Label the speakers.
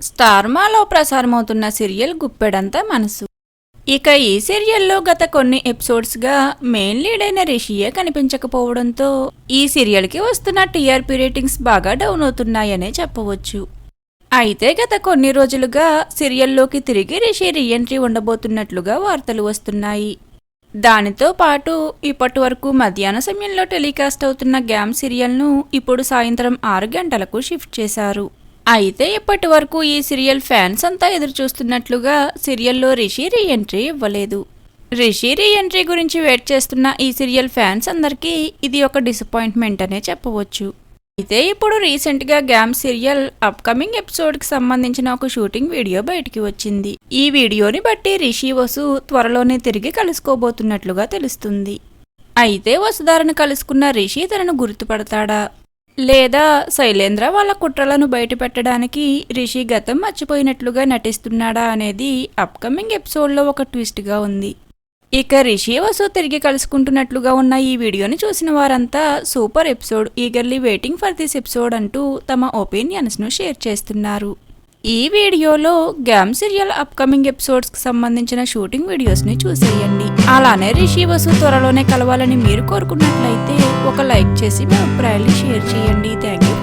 Speaker 1: స్టార్మాలో ప్రసారమవుతున్న serial గుప్పెడంతా మనసు. ఇక ఈ సీరియల్లో గత కొన్ని ఎపిసోడ్స్గా మెయిన్ లీడ్ అయిన రిషియే కనిపించకపోవడంతో ఈ సీరియల్కి వస్తున్న టీఆర్పీ రేటింగ్స్ బాగా డౌన్ అవుతున్నాయనే చెప్పవచ్చు. అయితే గత కొన్ని రోజులుగా సీరియల్లోకి తిరిగి రిషి రీఎంట్రీ ఉండబోతున్నట్లుగా వార్తలు వస్తున్నాయి. దానితో పాటు ఇప్పటి వరకు మధ్యాహ్న సమయంలో టెలికాస్ట్ అవుతున్న గ్యామ్ సీరియల్ను ఇప్పుడు సాయంత్రం ఆరు గంటలకు షిఫ్ట్ చేశారు. అయితే ఇప్పటి వరకు ఈ సీరియల్ ఫ్యాన్స్ అంతా ఎదురు చూస్తున్నట్లుగా సీరియల్లో రిషి రీఎంట్రీ ఇవ్వలేదు. రిషి రీఎంట్రీ గురించి వెయిట్ చేస్తున్న ఈ సీరియల్ ఫ్యాన్స్ అందరికీ ఇది ఒక డిసప్పాయింట్మెంట్ అనే చెప్పవచ్చు. అయితే ఇప్పుడు రీసెంట్గా గ్యామ్ సీరియల్ అప్కమింగ్ ఎపిసోడ్కి సంబంధించిన ఒక షూటింగ్ వీడియో బయటికి వచ్చింది. ఈ వీడియోని బట్టి రిషి వసు త్వరలోనే తిరిగి కలుసుకోబోతున్నట్లుగా తెలుస్తుంది. అయితే వసుధారను కలుసుకున్న రిషి తనను గుర్తుపడతాడా? లేదా శైలేంద్ర వాళ్ళ కుట్రలను బయటపెట్టడానికి రిషి గతం మర్చిపోయినట్లుగా నటిస్తున్నాడా అనేది అప్కమింగ్ ఎపిసోడ్లో ఒక ట్విస్ట్గా ఉంది. ఇక రిషి వసు తిరిగి కలుసుకుంటున్నట్లుగా ఉన్న ఈ వీడియోని చూసిన వారంతా super episode eagerly waiting for this episode అంటూ తమ ఒపీనియన్స్ను షేర్ చేస్తున్నారు. ఈ వీడియోలో గ్యామ్ సీరియల్ అప్కమింగ్ ఎపిసోడ్స్కి సంబంధించిన షూటింగ్ వీడియోస్ని చూసేయండి. అలానే రిషి వసు త్వరలోనే కలవాలని మీరు కోరుకున్నట్లయితే ఒక లైక్ చేసి మీ అభిప్రాయాన్ని షేర్ చేయండి. Thank you